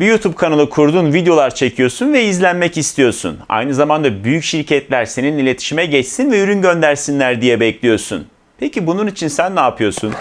Bir YouTube kanalı kurdun, videolar çekiyorsun ve izlenmek istiyorsun. Aynı zamanda büyük şirketler senin iletişime geçsin ve ürün göndersinler diye bekliyorsun. Peki bunun için sen ne yapıyorsun?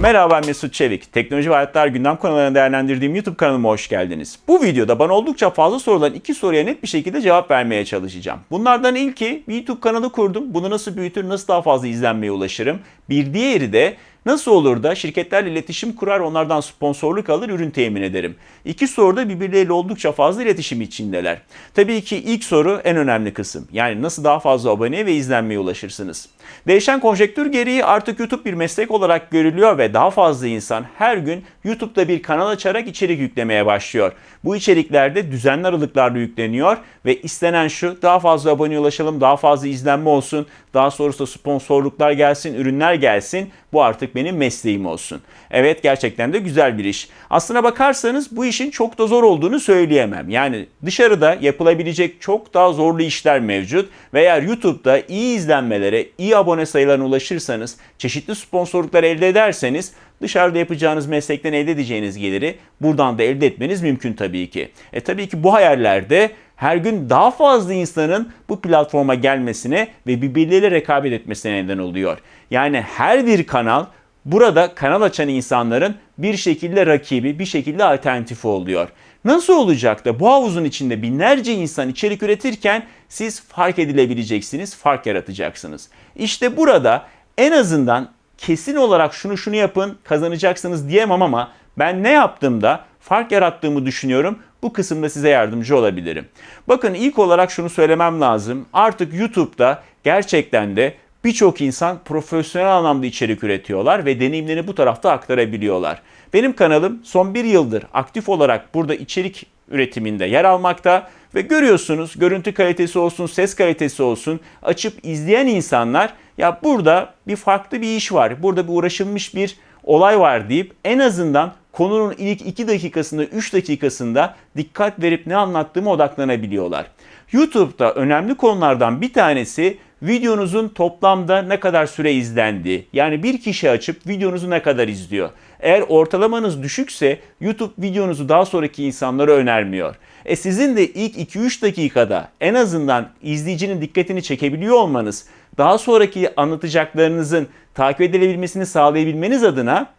Merhaba ben Mesut Çevik. Teknoloji ve Hayatlar Gündem konularını değerlendirdiğim YouTube kanalıma hoş geldiniz. Bu videoda bana oldukça fazla sorulan iki soruya net bir şekilde cevap vermeye çalışacağım. Bunlardan ilki YouTube kanalı kurdum. Bunu nasıl büyütür, nasıl daha fazla izlenmeye ulaşırım? Bir diğeri de Nasıl olur da şirketlerle iletişim kurar, onlardan sponsorluk alır, ürün temin ederim? İki soruda birbirleriyle oldukça fazla iletişim içindeler. Tabii ki ilk soru en önemli kısım. Yani nasıl daha fazla aboneye ve izlenmeye ulaşırsınız? Değişen konjektür gereği artık YouTube bir meslek olarak görülüyor ve daha fazla insan her gün YouTube'da bir kanal açarak içerik yüklemeye başlıyor. Bu içeriklerde düzenli aralıklarla yükleniyor ve istenen şu daha fazla aboneye ulaşalım, daha fazla izlenme olsun, daha sonrasında sponsorluklar gelsin, ürünler gelsin. Bu artık benim mesleğim olsun. Evet gerçekten de güzel bir iş. Aslına bakarsanız bu işin çok da zor olduğunu söyleyemem. Yani dışarıda yapılabilecek çok daha zorlu işler mevcut ve eğer YouTube'da iyi izlenmelere, iyi abone sayılarına ulaşırsanız, çeşitli sponsorluklar elde ederseniz dışarıda yapacağınız meslekten elde edeceğiniz geliri buradan da elde etmeniz mümkün tabii ki. E tabii ki bu hayallerde her gün daha fazla insanın bu platforma gelmesine ve birbirleriyle rekabet etmesine neden oluyor. Yani her bir kanal burada kanal açan insanların bir şekilde rakibi, bir şekilde alternatifi oluyor. Nasıl olacak da bu havuzun içinde binlerce insan içerik üretirken siz fark edilebileceksiniz, fark yaratacaksınız. İşte burada en azından kesin olarak şunu şunu yapın kazanacaksınız diyemem ama ben ne yaptığımda fark yarattığımı düşünüyorum. Bu kısımda size yardımcı olabilirim. Bakın ilk olarak şunu söylemem lazım. Artık YouTube'da gerçekten de birçok insan profesyonel anlamda içerik üretiyorlar ve deneyimlerini bu tarafta aktarabiliyorlar. Benim kanalım son bir yıldır aktif olarak burada içerik üretiminde yer almakta ve görüyorsunuz görüntü kalitesi olsun, ses kalitesi olsun açıp izleyen insanlar ya burada bir farklı bir iş var, burada bir uğraşılmış bir olay var deyip en azından konunun ilk 2 dakikasında, 3 dakikasında dikkat verip ne anlattığımı odaklanabiliyorlar. YouTube'da önemli konulardan bir tanesi videonuzun toplamda ne kadar süre izlendiği. Yani bir kişi açıp videonuzu ne kadar izliyor. Eğer ortalamanız düşükse YouTube videonuzu daha sonraki insanlara önermiyor. E sizin de ilk 2-3 dakikada en azından izleyicinin dikkatini çekebiliyor olmanız, daha sonraki anlatacaklarınızın takip edilebilmesini sağlayabilmeniz adına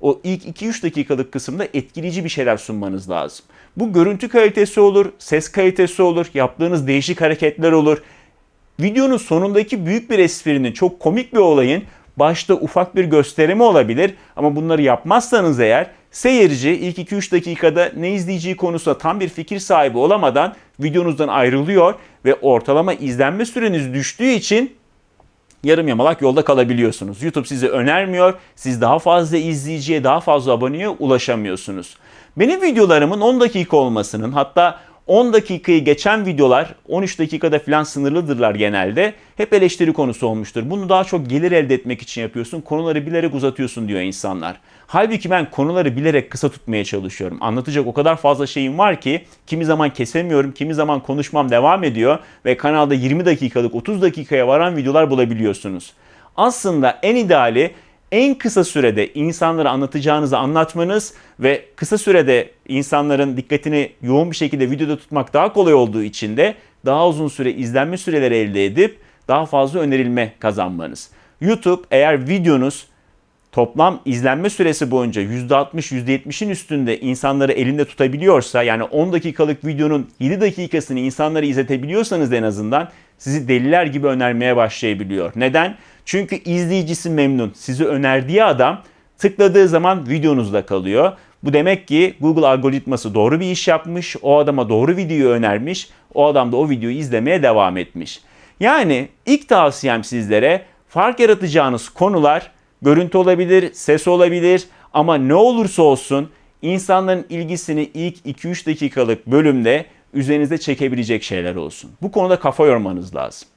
o ilk 2-3 dakikalık kısımda etkileyici bir şeyler sunmanız lazım. Bu görüntü kalitesi olur, ses kalitesi olur, yaptığınız değişik hareketler olur. Videonun sonundaki büyük bir esprinin, çok komik bir olayın başta ufak bir gösterimi olabilir ama bunları yapmazsanız eğer seyirci ilk 2-3 dakikada ne izleyeceği konusunda tam bir fikir sahibi olamadan videonuzdan ayrılıyor ve ortalama izlenme süreniz düştüğü için yarım yamalak yolda kalabiliyorsunuz. YouTube sizi önermiyor. Siz daha fazla izleyiciye, daha fazla aboneye ulaşamıyorsunuz. Benim videolarımın 10 dakika olmasının hatta 10 dakikayı geçen videolar 13 dakikada falan sınırlıdırlar genelde. Hep eleştiri konusu olmuştur. Bunu daha çok gelir elde etmek için yapıyorsun. Konuları bilerek uzatıyorsun diyor insanlar. Halbuki ben konuları bilerek kısa tutmaya çalışıyorum. Anlatacak o kadar fazla şeyim var ki kimi zaman kesemiyorum, kimi zaman konuşmam devam ediyor ve kanalda 20 dakikalık 30 dakikaya varan videolar bulabiliyorsunuz. Aslında en ideali en kısa sürede insanlara anlatacağınızı anlatmanız ve kısa sürede insanların dikkatini yoğun bir şekilde videoda tutmak daha kolay olduğu için de daha uzun süre izlenme süreleri elde edip daha fazla önerilme kazanmanız. YouTube eğer videonuz toplam izlenme süresi boyunca %60, %70'in üstünde insanları elinde tutabiliyorsa yani 10 dakikalık videonun 7 dakikasını insanlara izletebiliyorsanız en azından sizi deliler gibi önermeye başlayabiliyor. Neden? Çünkü izleyicisi memnun. Sizi önerdiği adam tıkladığı zaman videonuzda kalıyor. Bu demek ki Google algoritması doğru bir iş yapmış, o adama doğru videoyu önermiş, o adam da o videoyu izlemeye devam etmiş. Yani ilk tavsiyem sizlere fark yaratacağınız konular görüntü olabilir, ses olabilir ama ne olursa olsun insanların ilgisini ilk 2-3 dakikalık bölümde üzerinize çekebilecek şeyler olsun. Bu konuda kafa yormanız lazım.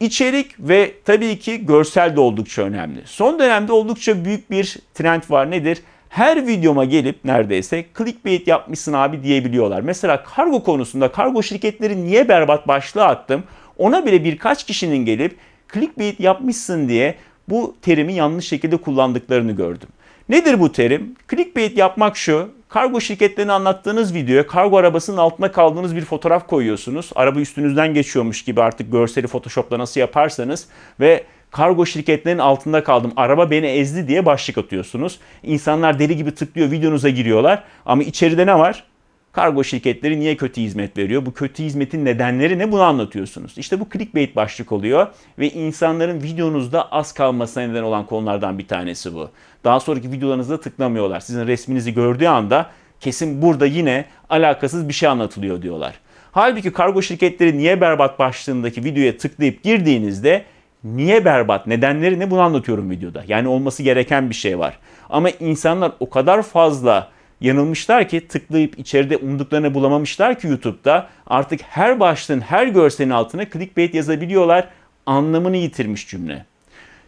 İçerik ve tabii ki görsel de oldukça önemli. Son dönemde oldukça büyük bir trend var. Nedir? Her videoma gelip neredeyse clickbait yapmışsın abi diyebiliyorlar. Mesela kargo konusunda kargo şirketleri niye berbat başlığı attım? Ona bile birkaç kişinin gelip clickbait yapmışsın diye bu terimi yanlış şekilde kullandıklarını gördüm. Nedir bu terim? Clickbait yapmak şu. Kargo şirketlerini anlattığınız videoya kargo arabasının altına kaldığınız bir fotoğraf koyuyorsunuz. Araba üstünüzden geçiyormuş gibi artık görseli Photoshop'ta nasıl yaparsanız ve kargo şirketlerinin altında kaldım. Araba beni ezdi diye başlık atıyorsunuz. İnsanlar deli gibi tıklıyor, videonuza giriyorlar. Ama içeride ne var? Kargo şirketleri niye kötü hizmet veriyor? Bu kötü hizmetin nedenleri ne? Bunu anlatıyorsunuz. İşte bu clickbait başlık oluyor ve insanların videonuzda az kalmasına neden olan konulardan bir tanesi bu. Daha sonraki videolarınızda tıklamıyorlar. Sizin resminizi gördüğü anda kesin burada yine alakasız bir şey anlatılıyor diyorlar. Halbuki kargo şirketleri niye berbat başlığındaki videoya tıklayıp girdiğinizde niye berbat, nedenleri ne bunu anlatıyorum videoda. Yani olması gereken bir şey var. Ama insanlar o kadar fazla yanılmışlar ki tıklayıp içeride umduklarını bulamamışlar ki YouTube'da artık her başlığın her görselin altına clickbait yazabiliyorlar. Anlamını yitirmiş cümle.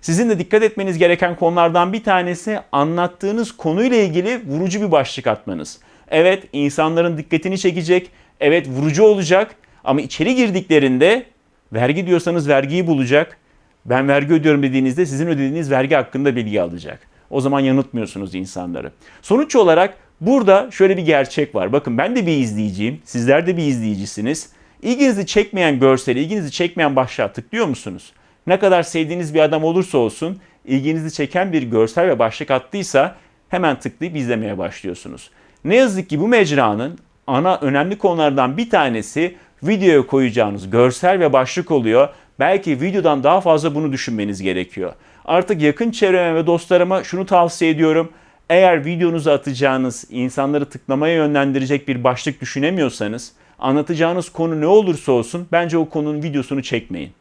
Sizin de dikkat etmeniz gereken konulardan bir tanesi anlattığınız konuyla ilgili vurucu bir başlık atmanız. Evet insanların dikkatini çekecek, evet vurucu olacak ama içeri girdiklerinde vergi diyorsanız vergiyi bulacak. Ben vergi ödüyorum dediğinizde sizin ödediğiniz vergi hakkında bilgi alacak. O zaman yanıltmıyorsunuz insanları. Sonuç olarak burada şöyle bir gerçek var. Bakın ben de bir izleyiciyim, sizler de bir izleyicisiniz. İlginizi çekmeyen görseli, ilginizi çekmeyen başlığa tıklıyor musunuz? Ne kadar sevdiğiniz bir adam olursa olsun ilginizi çeken bir görsel ve başlık attıysa hemen tıklayıp izlemeye başlıyorsunuz. Ne yazık ki bu mecranın ana önemli konulardan bir tanesi videoya koyacağınız görsel ve başlık oluyor. Belki videodan daha fazla bunu düşünmeniz gerekiyor. Artık yakın çevreme ve dostlarıma şunu tavsiye ediyorum. Eğer videonuzu atacağınız, insanları tıklamaya yönlendirecek bir başlık düşünemiyorsanız, anlatacağınız konu ne olursa olsun bence o konunun videosunu çekmeyin.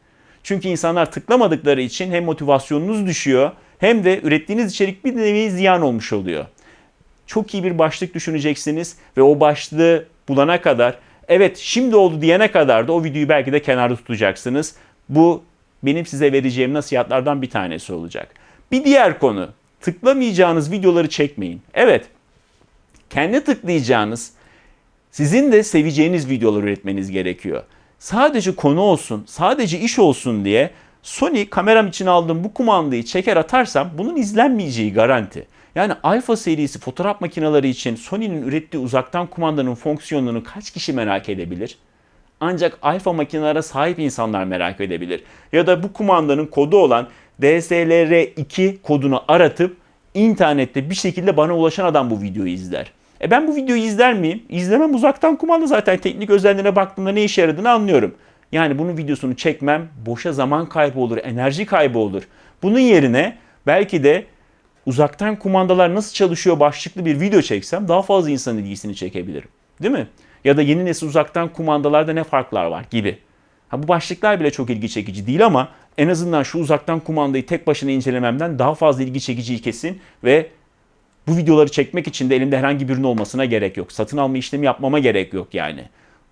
Çünkü insanlar tıklamadıkları için hem motivasyonunuz düşüyor hem de ürettiğiniz içerik bir nevi ziyan olmuş oluyor. Çok iyi bir başlık düşüneceksiniz ve o başlığı bulana kadar evet şimdi oldu diyene kadar da o videoyu belki de kenarda tutacaksınız. Bu benim size vereceğim nasihatlardan bir tanesi olacak. Bir diğer konu tıklamayacağınız videoları çekmeyin. Evet kendi tıklayacağınız sizin de seveceğiniz videolar üretmeniz gerekiyor sadece konu olsun, sadece iş olsun diye Sony kameram için aldığım bu kumandayı çeker atarsam bunun izlenmeyeceği garanti. Yani Alpha serisi fotoğraf makineleri için Sony'nin ürettiği uzaktan kumandanın fonksiyonunu kaç kişi merak edebilir? Ancak Alpha makinelere sahip insanlar merak edebilir. Ya da bu kumandanın kodu olan DSLR2 kodunu aratıp internette bir şekilde bana ulaşan adam bu videoyu izler. E ben bu videoyu izler miyim? İzlemem uzaktan kumanda zaten teknik özelliğine baktığımda ne işe yaradığını anlıyorum. Yani bunun videosunu çekmem boşa zaman kaybı olur, enerji kaybı olur. Bunun yerine belki de uzaktan kumandalar nasıl çalışıyor başlıklı bir video çeksem daha fazla insanın ilgisini çekebilirim. Değil mi? Ya da yeni nesil uzaktan kumandalarda ne farklar var gibi. Ha, bu başlıklar bile çok ilgi çekici değil ama en azından şu uzaktan kumandayı tek başına incelememden daha fazla ilgi çekici kesin ve bu videoları çekmek için de elimde herhangi bir ürün olmasına gerek yok. Satın alma işlemi yapmama gerek yok yani.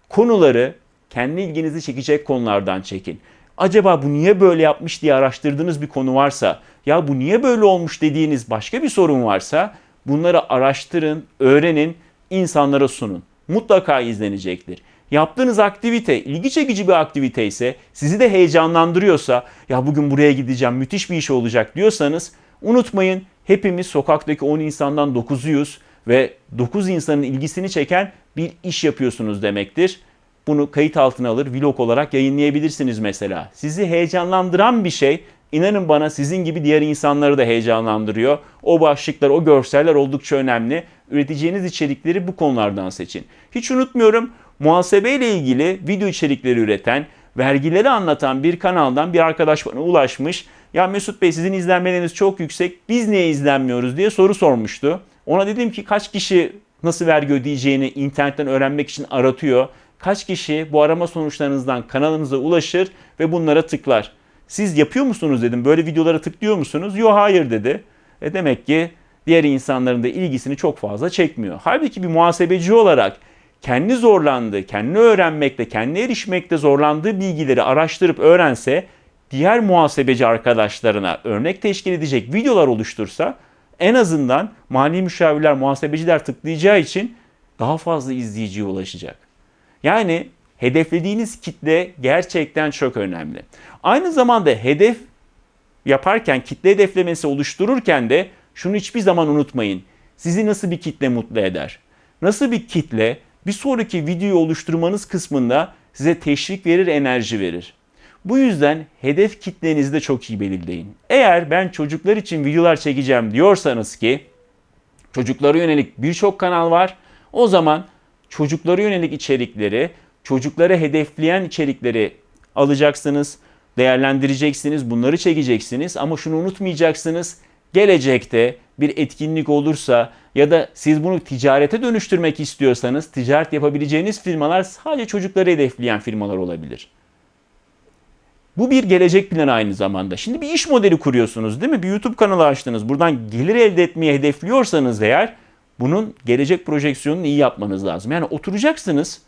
Konuları kendi ilginizi çekecek konulardan çekin. Acaba bu niye böyle yapmış diye araştırdığınız bir konu varsa, ya bu niye böyle olmuş dediğiniz başka bir sorun varsa bunları araştırın, öğrenin, insanlara sunun. Mutlaka izlenecektir. Yaptığınız aktivite ilgi çekici bir aktivite ise, sizi de heyecanlandırıyorsa, ya bugün buraya gideceğim, müthiş bir iş olacak diyorsanız unutmayın hepimiz sokaktaki 10 insandan 9'uyuz ve 9 insanın ilgisini çeken bir iş yapıyorsunuz demektir. Bunu kayıt altına alır, vlog olarak yayınlayabilirsiniz mesela. Sizi heyecanlandıran bir şey, inanın bana sizin gibi diğer insanları da heyecanlandırıyor. O başlıklar, o görseller oldukça önemli. Üreteceğiniz içerikleri bu konulardan seçin. Hiç unutmuyorum, muhasebeyle ilgili video içerikleri üreten, vergileri anlatan bir kanaldan bir arkadaş bana ulaşmış ya Mesut Bey sizin izlenmeleriniz çok yüksek biz niye izlenmiyoruz diye soru sormuştu. Ona dedim ki kaç kişi nasıl vergi ödeyeceğini internetten öğrenmek için aratıyor. Kaç kişi bu arama sonuçlarınızdan kanalınıza ulaşır ve bunlara tıklar. Siz yapıyor musunuz dedim. Böyle videolara tıklıyor musunuz? Yok hayır dedi. E demek ki diğer insanların da ilgisini çok fazla çekmiyor. Halbuki bir muhasebeci olarak kendi zorlandığı, kendi öğrenmekte, kendi erişmekte zorlandığı bilgileri araştırıp öğrense diğer muhasebeci arkadaşlarına örnek teşkil edecek videolar oluştursa en azından mali müşavirler, muhasebeciler tıklayacağı için daha fazla izleyiciye ulaşacak. Yani hedeflediğiniz kitle gerçekten çok önemli. Aynı zamanda hedef yaparken, kitle hedeflemesi oluştururken de şunu hiçbir zaman unutmayın. Sizi nasıl bir kitle mutlu eder? Nasıl bir kitle bir sonraki videoyu oluşturmanız kısmında size teşvik verir, enerji verir. Bu yüzden hedef kitlenizi de çok iyi belirleyin. Eğer ben çocuklar için videolar çekeceğim diyorsanız ki çocuklara yönelik birçok kanal var. O zaman çocuklara yönelik içerikleri, çocuklara hedefleyen içerikleri alacaksınız, değerlendireceksiniz, bunları çekeceksiniz ama şunu unutmayacaksınız. Gelecekte bir etkinlik olursa ya da siz bunu ticarete dönüştürmek istiyorsanız ticaret yapabileceğiniz firmalar sadece çocukları hedefleyen firmalar olabilir. Bu bir gelecek planı aynı zamanda. Şimdi bir iş modeli kuruyorsunuz değil mi? Bir YouTube kanalı açtınız. Buradan gelir elde etmeyi hedefliyorsanız eğer bunun gelecek projeksiyonunu iyi yapmanız lazım. Yani oturacaksınız.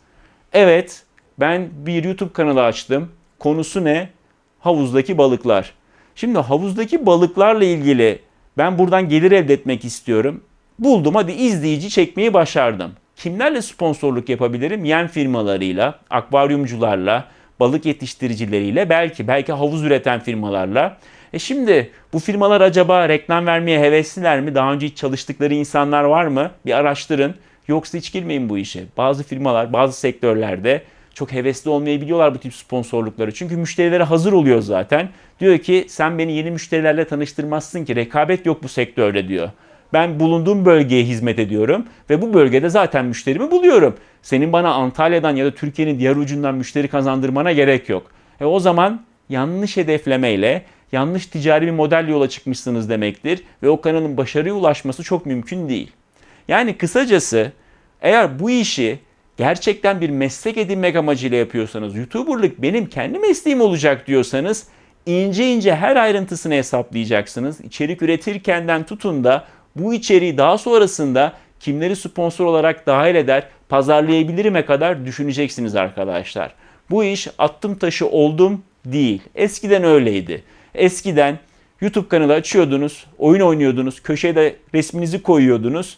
Evet ben bir YouTube kanalı açtım. Konusu ne? Havuzdaki balıklar. Şimdi havuzdaki balıklarla ilgili ben buradan gelir elde etmek istiyorum. Buldum hadi izleyici çekmeyi başardım. Kimlerle sponsorluk yapabilirim? Yem firmalarıyla, akvaryumcularla, balık yetiştiricileriyle belki belki havuz üreten firmalarla. E şimdi bu firmalar acaba reklam vermeye hevesliler mi? Daha önce hiç çalıştıkları insanlar var mı? Bir araştırın. Yoksa hiç girmeyin bu işe. Bazı firmalar, bazı sektörlerde çok hevesli olmayabiliyorlar bu tip sponsorlukları. Çünkü müşterilere hazır oluyor zaten. Diyor ki sen beni yeni müşterilerle tanıştırmazsın ki rekabet yok bu sektörde diyor. Ben bulunduğum bölgeye hizmet ediyorum ve bu bölgede zaten müşterimi buluyorum. Senin bana Antalya'dan ya da Türkiye'nin diğer ucundan müşteri kazandırmana gerek yok. E o zaman yanlış hedeflemeyle, yanlış ticari bir modelle yola çıkmışsınız demektir ve o kanalın başarıya ulaşması çok mümkün değil. Yani kısacası eğer bu işi gerçekten bir meslek edinmek amacıyla yapıyorsanız, YouTuber'lık benim kendi mesleğim olacak diyorsanız ince ince her ayrıntısını hesaplayacaksınız. İçerik üretirkenden tutun da bu içeriği daha sonrasında kimleri sponsor olarak dahil eder, pazarlayabilirime kadar düşüneceksiniz arkadaşlar. Bu iş attım taşı oldum değil. Eskiden öyleydi. Eskiden YouTube kanalı açıyordunuz, oyun oynuyordunuz, köşede resminizi koyuyordunuz.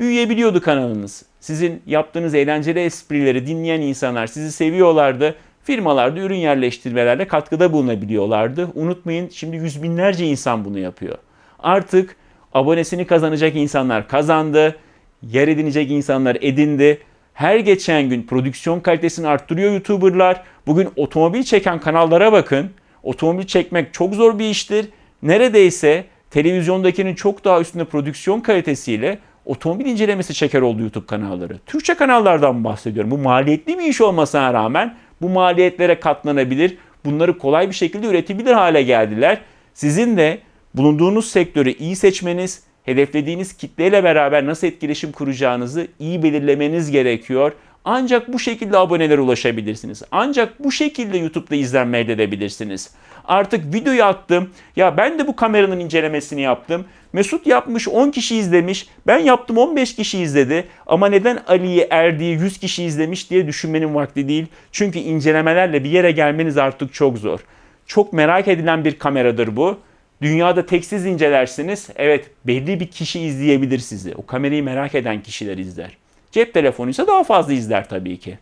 Büyüyebiliyordu kanalınız. Sizin yaptığınız eğlenceli esprileri dinleyen insanlar sizi seviyorlardı. Firmalarda ürün yerleştirmelerle katkıda bulunabiliyorlardı. Unutmayın şimdi yüz binlerce insan bunu yapıyor. Artık abonesini kazanacak insanlar kazandı. Yer edinecek insanlar edindi. Her geçen gün prodüksiyon kalitesini arttırıyor YouTuber'lar. Bugün otomobil çeken kanallara bakın. Otomobil çekmek çok zor bir iştir. Neredeyse televizyondakinin çok daha üstünde prodüksiyon kalitesiyle otomobil incelemesi çeker oldu YouTube kanalları. Türkçe kanallardan bahsediyorum. Bu maliyetli bir iş olmasına rağmen bu maliyetlere katlanabilir. Bunları kolay bir şekilde üretebilir hale geldiler. Sizin de bulunduğunuz sektörü iyi seçmeniz, hedeflediğiniz kitleyle beraber nasıl etkileşim kuracağınızı iyi belirlemeniz gerekiyor. Ancak bu şekilde abonelere ulaşabilirsiniz. Ancak bu şekilde YouTube'da izlenme edebilirsiniz. Artık videoyu attım. Ya ben de bu kameranın incelemesini yaptım. Mesut yapmış 10 kişi izlemiş. Ben yaptım 15 kişi izledi. Ama neden Ali'yi, Erdi'yi 100 kişi izlemiş diye düşünmenin vakti değil. Çünkü incelemelerle bir yere gelmeniz artık çok zor. Çok merak edilen bir kameradır bu. Dünyada tek siz incelersiniz. Evet belli bir kişi izleyebilir sizi. O kamerayı merak eden kişiler izler. Cep telefonu ise daha fazla izler tabii ki.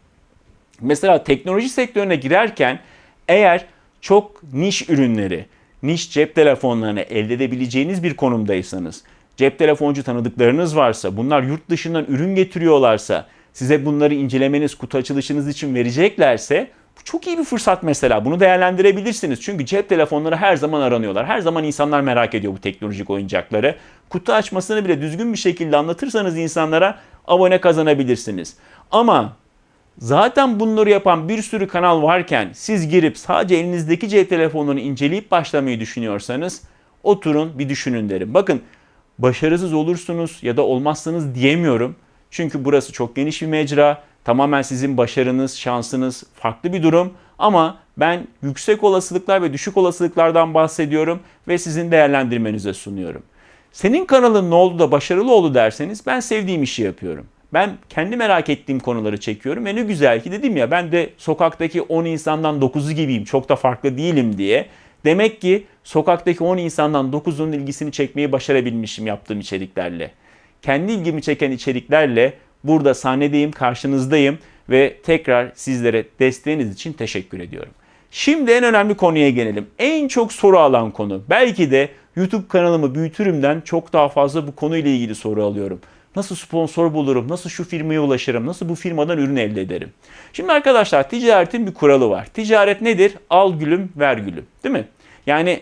Mesela teknoloji sektörüne girerken eğer çok niş ürünleri, niş cep telefonlarını elde edebileceğiniz bir konumdaysanız, cep telefoncu tanıdıklarınız varsa, bunlar yurt dışından ürün getiriyorlarsa, size bunları incelemeniz, kutu açılışınız için vereceklerse bu çok iyi bir fırsat mesela. Bunu değerlendirebilirsiniz. Çünkü cep telefonları her zaman aranıyorlar. Her zaman insanlar merak ediyor bu teknolojik oyuncakları. Kutu açmasını bile düzgün bir şekilde anlatırsanız insanlara abone kazanabilirsiniz. Ama Zaten bunları yapan bir sürü kanal varken siz girip sadece elinizdeki cep telefonunu inceleyip başlamayı düşünüyorsanız oturun bir düşünün derim. Bakın başarısız olursunuz ya da olmazsınız diyemiyorum. Çünkü burası çok geniş bir mecra. Tamamen sizin başarınız, şansınız farklı bir durum. Ama ben yüksek olasılıklar ve düşük olasılıklardan bahsediyorum ve sizin değerlendirmenize sunuyorum. Senin kanalın ne oldu da başarılı oldu derseniz ben sevdiğim işi yapıyorum. Ben kendi merak ettiğim konuları çekiyorum ve ne güzel ki dedim ya ben de sokaktaki 10 insandan 9'u gibiyim çok da farklı değilim diye. Demek ki sokaktaki 10 insandan 9'unun ilgisini çekmeyi başarabilmişim yaptığım içeriklerle. Kendi ilgimi çeken içeriklerle burada sahnedeyim, karşınızdayım ve tekrar sizlere desteğiniz için teşekkür ediyorum. Şimdi en önemli konuya gelelim. En çok soru alan konu. Belki de YouTube kanalımı büyütürümden çok daha fazla bu konuyla ilgili soru alıyorum. Nasıl sponsor bulurum? Nasıl şu firmaya ulaşırım? Nasıl bu firmadan ürün elde ederim? Şimdi arkadaşlar ticaretin bir kuralı var. Ticaret nedir? Al gülüm, ver gülüm. Değil mi? Yani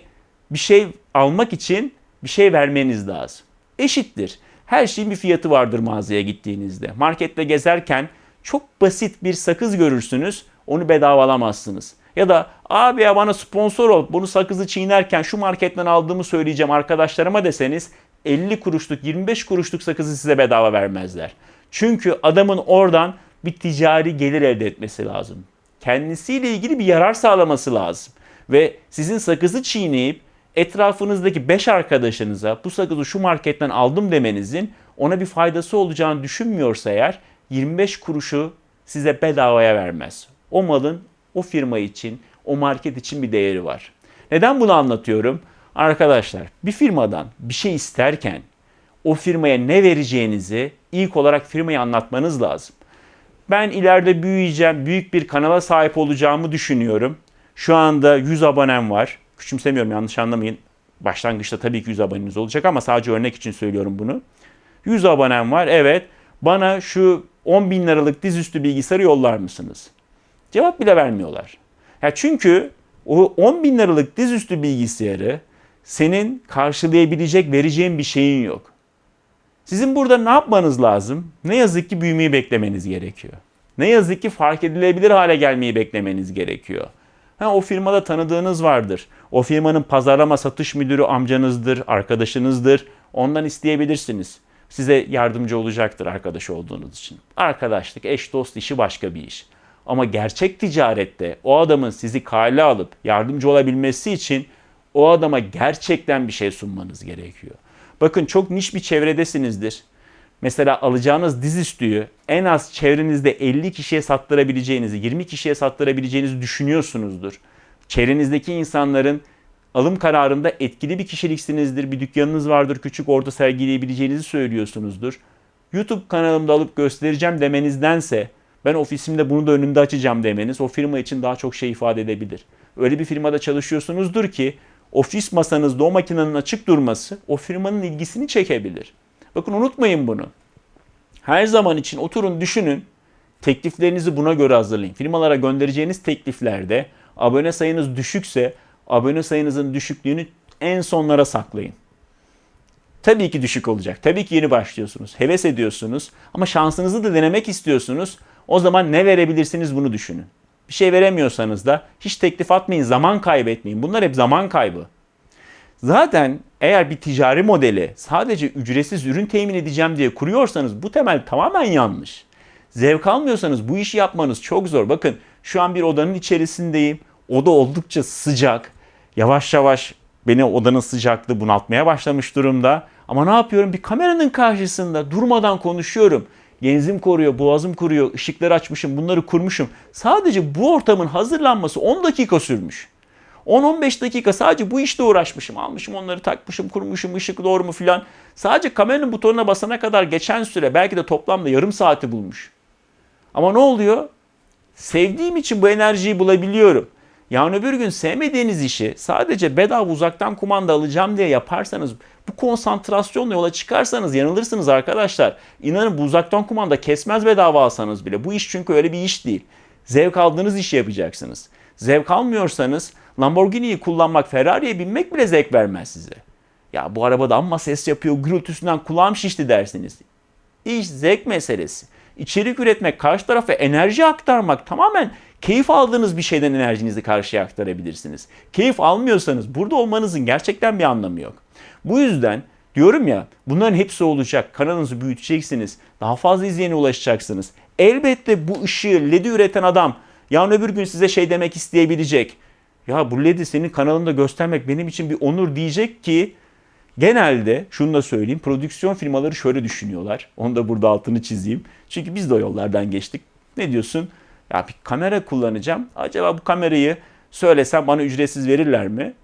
bir şey almak için bir şey vermeniz lazım. Eşittir. Her şeyin bir fiyatı vardır mağazaya gittiğinizde. Markette gezerken çok basit bir sakız görürsünüz. Onu bedava alamazsınız. Ya da abi ya bana sponsor ol bunu sakızı çiğnerken şu marketten aldığımı söyleyeceğim arkadaşlarıma deseniz 50 kuruşluk 25 kuruşluk sakızı size bedava vermezler. Çünkü adamın oradan bir ticari gelir elde etmesi lazım. Kendisiyle ilgili bir yarar sağlaması lazım. Ve sizin sakızı çiğneyip etrafınızdaki 5 arkadaşınıza bu sakızı şu marketten aldım demenizin ona bir faydası olacağını düşünmüyorsa eğer 25 kuruşu size bedavaya vermez. O malın o firma için, o market için bir değeri var. Neden bunu anlatıyorum? Arkadaşlar bir firmadan bir şey isterken o firmaya ne vereceğinizi ilk olarak firmaya anlatmanız lazım. Ben ileride büyüyeceğim, büyük bir kanala sahip olacağımı düşünüyorum. Şu anda 100 abonem var. Küçümsemiyorum yanlış anlamayın. Başlangıçta tabii ki 100 aboneniz olacak ama sadece örnek için söylüyorum bunu. 100 abonem var evet. Bana şu 10 bin liralık dizüstü bilgisayarı yollar mısınız? Cevap bile vermiyorlar. Ya çünkü o 10 bin liralık dizüstü bilgisayarı senin karşılayabilecek, vereceğin bir şeyin yok. Sizin burada ne yapmanız lazım? Ne yazık ki büyümeyi beklemeniz gerekiyor. Ne yazık ki fark edilebilir hale gelmeyi beklemeniz gerekiyor. Ha, o firmada tanıdığınız vardır. O firmanın pazarlama satış müdürü amcanızdır, arkadaşınızdır. Ondan isteyebilirsiniz. Size yardımcı olacaktır arkadaş olduğunuz için. Arkadaşlık, eş dost işi başka bir iş. Ama gerçek ticarette o adamın sizi kale alıp yardımcı olabilmesi için o adama gerçekten bir şey sunmanız gerekiyor. Bakın çok niş bir çevredesinizdir. Mesela alacağınız dizüstüyü en az çevrenizde 50 kişiye sattırabileceğinizi, 20 kişiye sattırabileceğinizi düşünüyorsunuzdur. Çevrenizdeki insanların alım kararında etkili bir kişiliksinizdir. Bir dükkanınız vardır, küçük orta sergileyebileceğinizi söylüyorsunuzdur. YouTube kanalımda alıp göstereceğim demenizdense ben ofisimde bunu da önümde açacağım demeniz o firma için daha çok şey ifade edebilir. Öyle bir firmada çalışıyorsunuzdur ki ofis masanızda o makinenin açık durması o firmanın ilgisini çekebilir. Bakın unutmayın bunu. Her zaman için oturun düşünün. Tekliflerinizi buna göre hazırlayın. Firmalara göndereceğiniz tekliflerde abone sayınız düşükse abone sayınızın düşüklüğünü en sonlara saklayın. Tabii ki düşük olacak. Tabii ki yeni başlıyorsunuz. Heves ediyorsunuz. Ama şansınızı da denemek istiyorsunuz. O zaman ne verebilirsiniz bunu düşünün. Bir şey veremiyorsanız da hiç teklif atmayın, zaman kaybetmeyin. Bunlar hep zaman kaybı. Zaten eğer bir ticari modeli sadece ücretsiz ürün temin edeceğim diye kuruyorsanız bu temel tamamen yanlış. Zevk almıyorsanız bu işi yapmanız çok zor. Bakın şu an bir odanın içerisindeyim. Oda oldukça sıcak. Yavaş yavaş beni odanın sıcaklığı bunaltmaya başlamış durumda. Ama ne yapıyorum? Bir kameranın karşısında durmadan konuşuyorum. Genzim koruyor, boğazım kuruyor, ışıkları açmışım, bunları kurmuşum. Sadece bu ortamın hazırlanması 10 dakika sürmüş. 10-15 dakika sadece bu işte uğraşmışım. Almışım onları takmışım, kurmuşum, ışık doğru mu filan. Sadece kameranın butonuna basana kadar geçen süre belki de toplamda yarım saati bulmuş. Ama ne oluyor? Sevdiğim için bu enerjiyi bulabiliyorum. Yani öbür gün sevmediğiniz işi sadece bedava uzaktan kumanda alacağım diye yaparsanız bu konsantrasyonla yola çıkarsanız yanılırsınız arkadaşlar. İnanın bu uzaktan kumanda kesmez bedava alsanız bile. Bu iş çünkü öyle bir iş değil. Zevk aldığınız işi yapacaksınız. Zevk almıyorsanız Lamborghini'yi kullanmak, Ferrari'ye binmek bile zevk vermez size. Ya bu arabada amma ses yapıyor, gürültüsünden kulağım şişti dersiniz. İş zevk meselesi. İçerik üretmek, karşı tarafa enerji aktarmak tamamen keyif aldığınız bir şeyden enerjinizi karşıya aktarabilirsiniz. Keyif almıyorsanız burada olmanızın gerçekten bir anlamı yok. Bu yüzden diyorum ya bunların hepsi olacak. Kanalınızı büyüteceksiniz. Daha fazla izleyene ulaşacaksınız. Elbette bu ışığı, LED'i üreten adam yarın öbür gün size şey demek isteyebilecek. Ya bu LED'i senin kanalında göstermek benim için bir onur diyecek ki genelde şunu da söyleyeyim prodüksiyon firmaları şöyle düşünüyorlar. Onu da burada altını çizeyim. Çünkü biz de o yollardan geçtik. Ne diyorsun? Ya bir kamera kullanacağım. Acaba bu kamerayı söylesem bana ücretsiz verirler mi?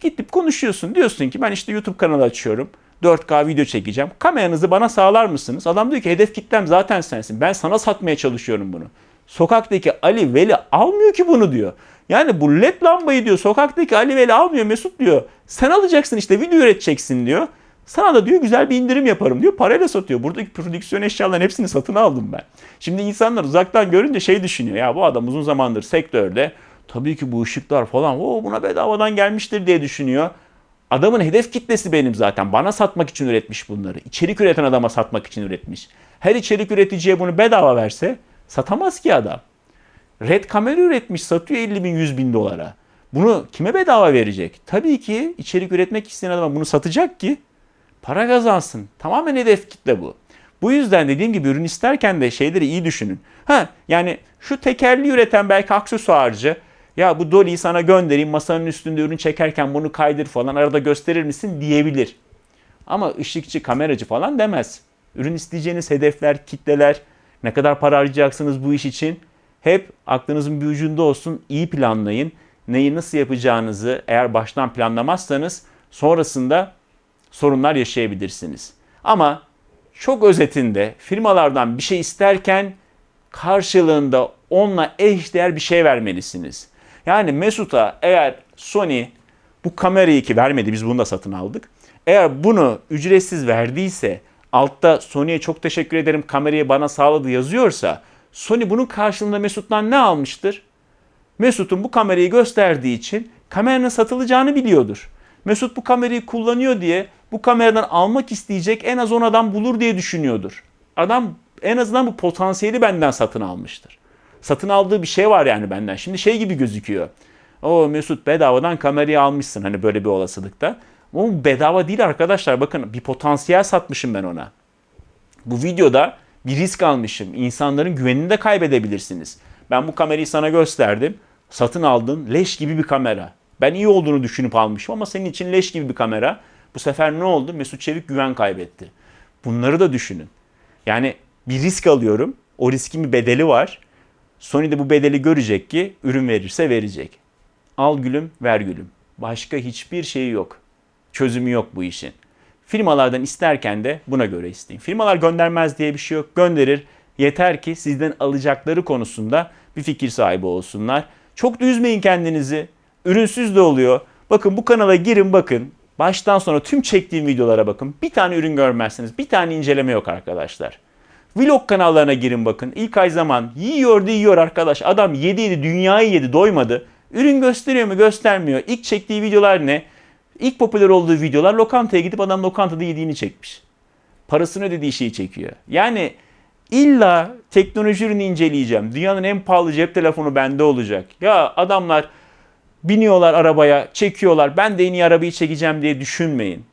Gidip konuşuyorsun. Diyorsun ki ben işte YouTube kanalı açıyorum. 4K video çekeceğim. Kameranızı bana sağlar mısınız? Adam diyor ki hedef kitlem zaten sensin. Ben sana satmaya çalışıyorum bunu. sokaktaki Ali Veli almıyor ki bunu diyor. Yani bu led lambayı diyor sokaktaki Ali Veli almıyor Mesut diyor. Sen alacaksın işte video üreteceksin diyor. Sana da diyor güzel bir indirim yaparım diyor. Parayla satıyor. Buradaki prodüksiyon eşyaların hepsini satın aldım ben. Şimdi insanlar uzaktan görünce şey düşünüyor. Ya bu adam uzun zamandır sektörde. Tabii ki bu ışıklar falan o buna bedavadan gelmiştir diye düşünüyor. Adamın hedef kitlesi benim zaten. Bana satmak için üretmiş bunları. İçerik üreten adama satmak için üretmiş. Her içerik üreticiye bunu bedava verse satamaz ki adam. Red kamera üretmiş satıyor 50 bin 100 bin dolara. Bunu kime bedava verecek? Tabii ki içerik üretmek isteyen adama bunu satacak ki para kazansın. Tamamen hedef kitle bu. Bu yüzden dediğim gibi ürün isterken de şeyleri iyi düşünün. Ha yani şu tekerli üreten belki aksesuarcı ya bu Dolly'yi sana göndereyim masanın üstünde ürün çekerken bunu kaydır falan arada gösterir misin diyebilir. Ama ışıkçı, kameracı falan demez. Ürün isteyeceğiniz hedefler, kitleler, ne kadar para harcayacaksınız bu iş için hep aklınızın bir ucunda olsun. iyi planlayın. Neyi nasıl yapacağınızı eğer baştan planlamazsanız sonrasında sorunlar yaşayabilirsiniz. Ama çok özetinde firmalardan bir şey isterken karşılığında onunla eşdeğer bir şey vermelisiniz. Yani Mesut'a eğer Sony bu kamerayı ki vermedi biz bunu da satın aldık. Eğer bunu ücretsiz verdiyse altta Sony'ye çok teşekkür ederim kamerayı bana sağladı yazıyorsa Sony bunun karşılığında Mesut'tan ne almıştır? Mesut'un bu kamerayı gösterdiği için kameranın satılacağını biliyordur. Mesut bu kamerayı kullanıyor diye bu kameradan almak isteyecek en az 10 adam bulur diye düşünüyordur. Adam en azından bu potansiyeli benden satın almıştır. Satın aldığı bir şey var yani benden. Şimdi şey gibi gözüküyor. O Mesut bedavadan kamerayı almışsın hani böyle bir olasılıkta. Ama bedava değil arkadaşlar. Bakın bir potansiyel satmışım ben ona. Bu videoda bir risk almışım. İnsanların güvenini de kaybedebilirsiniz. Ben bu kamerayı sana gösterdim. Satın aldın. Leş gibi bir kamera. Ben iyi olduğunu düşünüp almışım ama senin için leş gibi bir kamera. Bu sefer ne oldu? Mesut Çevik güven kaybetti. Bunları da düşünün. Yani bir risk alıyorum. O riskin bir bedeli var. Sony de bu bedeli görecek ki ürün verirse verecek. Al gülüm, ver gülüm. Başka hiçbir şeyi yok. Çözümü yok bu işin. Firmalardan isterken de buna göre isteyin. Firmalar göndermez diye bir şey yok. Gönderir. Yeter ki sizden alacakları konusunda bir fikir sahibi olsunlar. Çok da üzmeyin kendinizi. Ürünsüz de oluyor. Bakın bu kanala girin bakın. Baştan sona tüm çektiğim videolara bakın. Bir tane ürün görmezsiniz. Bir tane inceleme yok arkadaşlar. Vlog kanallarına girin bakın. İlk ay zaman yiyor da yiyor arkadaş. Adam yedi yedi dünyayı yedi doymadı. Ürün gösteriyor mu göstermiyor. İlk çektiği videolar ne? İlk popüler olduğu videolar lokantaya gidip adam lokantada yediğini çekmiş. Parasını ödediği şeyi çekiyor. Yani illa teknoloji ürünü inceleyeceğim. Dünyanın en pahalı cep telefonu bende olacak. Ya adamlar biniyorlar arabaya, çekiyorlar. Ben de en iyi arabayı çekeceğim diye düşünmeyin.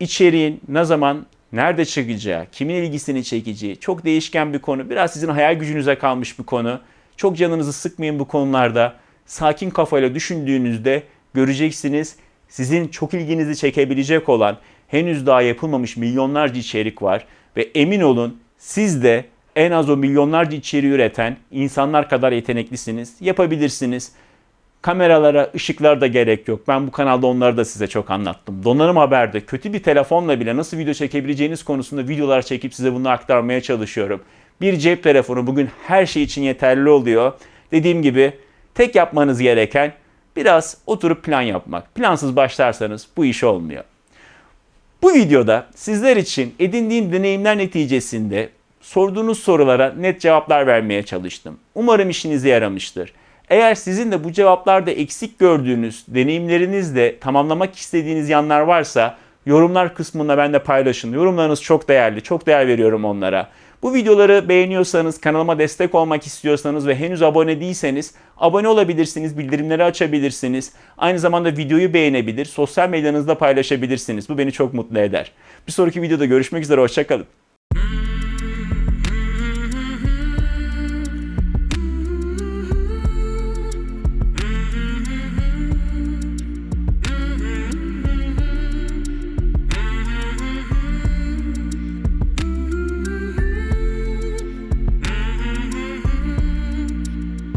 İçeriğin ne zaman, nerede çıkacağı, kimin ilgisini çekeceği çok değişken bir konu. Biraz sizin hayal gücünüze kalmış bir konu. Çok canınızı sıkmayın bu konularda. Sakin kafayla düşündüğünüzde göreceksiniz sizin çok ilginizi çekebilecek olan henüz daha yapılmamış milyonlarca içerik var ve emin olun siz de en az o milyonlarca içeriği üreten insanlar kadar yeteneklisiniz. Yapabilirsiniz. Kameralara, ışıklar da gerek yok. Ben bu kanalda onları da size çok anlattım. Donanım Haber'de kötü bir telefonla bile nasıl video çekebileceğiniz konusunda videolar çekip size bunu aktarmaya çalışıyorum. Bir cep telefonu bugün her şey için yeterli oluyor. Dediğim gibi tek yapmanız gereken biraz oturup plan yapmak. Plansız başlarsanız bu iş olmuyor. Bu videoda sizler için edindiğim deneyimler neticesinde sorduğunuz sorulara net cevaplar vermeye çalıştım. Umarım işinize yaramıştır. Eğer sizin de bu cevaplarda eksik gördüğünüz, deneyimlerinizde tamamlamak istediğiniz yanlar varsa yorumlar kısmında ben de paylaşın. Yorumlarınız çok değerli, çok değer veriyorum onlara. Bu videoları beğeniyorsanız, kanalıma destek olmak istiyorsanız ve henüz abone değilseniz abone olabilirsiniz, bildirimleri açabilirsiniz. Aynı zamanda videoyu beğenebilir, sosyal medyanızda paylaşabilirsiniz. Bu beni çok mutlu eder. Bir sonraki videoda görüşmek üzere, hoşçakalın.